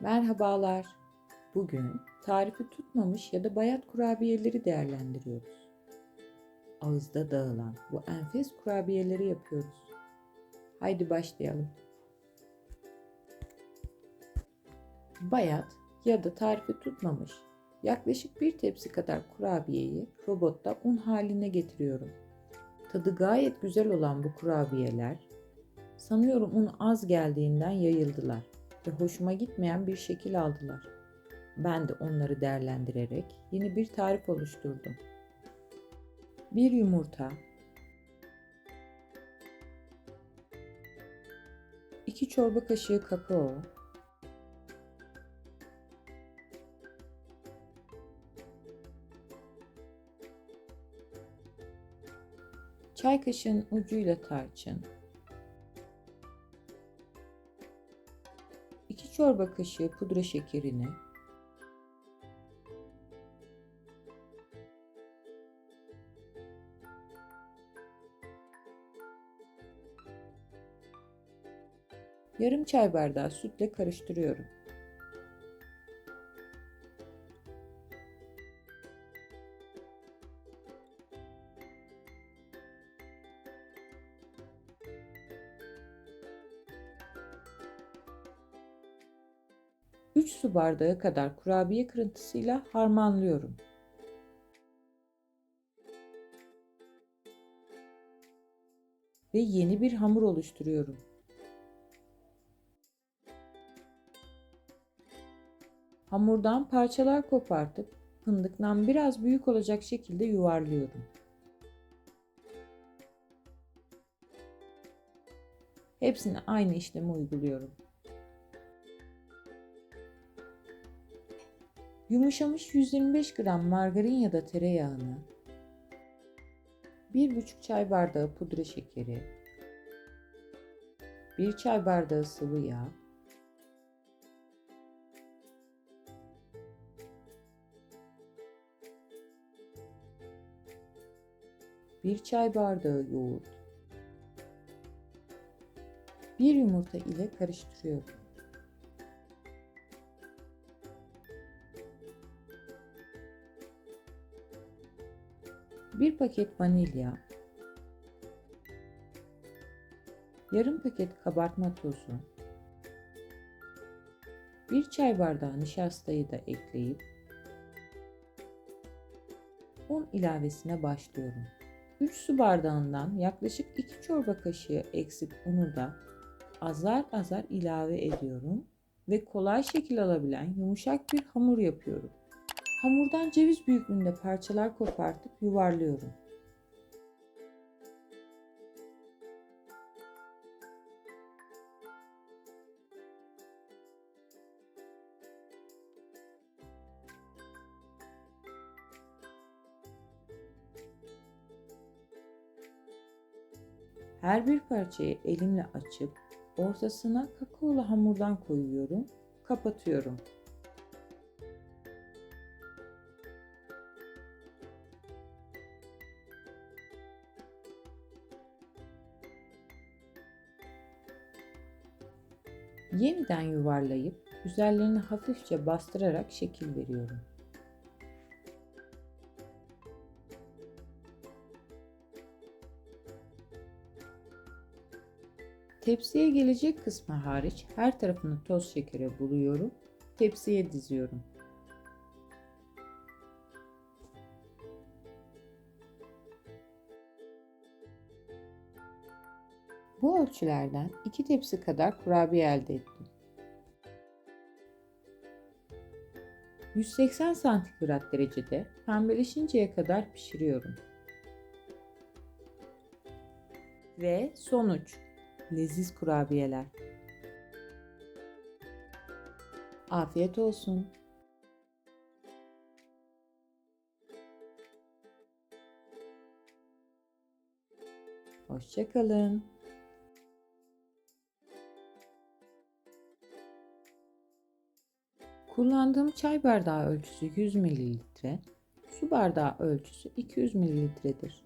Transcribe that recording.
Merhabalar. Bugün tarifi tutmamış ya da bayat kurabiyeleri değerlendiriyoruz. Ağızda dağılan bu enfes kurabiyeleri yapıyoruz. Haydi başlayalım. Bayat ya da tarifi tutmamış yaklaşık bir tepsi kadar kurabiyeyi robotta un haline getiriyorum. Tadı gayet güzel olan bu kurabiyeler sanıyorum un az geldiğinden yayıldılar ve hoşuma gitmeyen bir şekil aldılar. Ben de onları değerlendirerek yeni bir tarif oluşturdum. Bir yumurta, 2 çorba kaşığı kakao, çay kaşığının ucuyla tarçın, çorba kaşığı pudra şekerini, yarım çay bardağı sütle karıştırıyorum. Üç su bardağı kadar kurabiye kırıntısıyla harmanlıyorum. Ve yeni bir hamur oluşturuyorum. Hamurdan parçalar kopartıp fındıktan biraz büyük olacak şekilde yuvarlıyorum. Hepsine aynı işlemi uyguluyorum. Yumuşamış 125 gram margarin ya da tereyağını, 1,5 çay bardağı pudra şekeri, 1 çay bardağı sıvı yağ, bir çay bardağı yoğurt, bir yumurta ile karıştırıyorum. Bir paket vanilya, yarım paket kabartma tozu, bir çay bardağı nişastayı da ekleyip un ilavesine başlıyorum. 3 su bardağından yaklaşık 2 çorba kaşığı eksik unu da azar azar ilave ediyorum ve kolay şekil alabilen yumuşak bir hamur yapıyorum. Hamurdan ceviz büyüklüğünde parçalar kopartıp yuvarlıyorum. Her bir parçayı elimle açıp ortasına kakaolu hamurdan koyuyorum, kapatıyorum. Yeniden yuvarlayıp üzerlerini hafifçe bastırarak şekil veriyorum. Tepsiye gelecek kısmı hariç her tarafını toz şekere buluyorum. Tepsiye diziyorum. Bu ölçülerden 2 tepsi kadar kurabiye elde ettim. 180 santigrat derecede pembeleşinceye kadar pişiriyorum. Ve sonuç leziz kurabiyeler. Afiyet olsun. Hoşçakalın. Kullandığım çay bardağı ölçüsü 100 ml, su bardağı ölçüsü 200 ml'dir.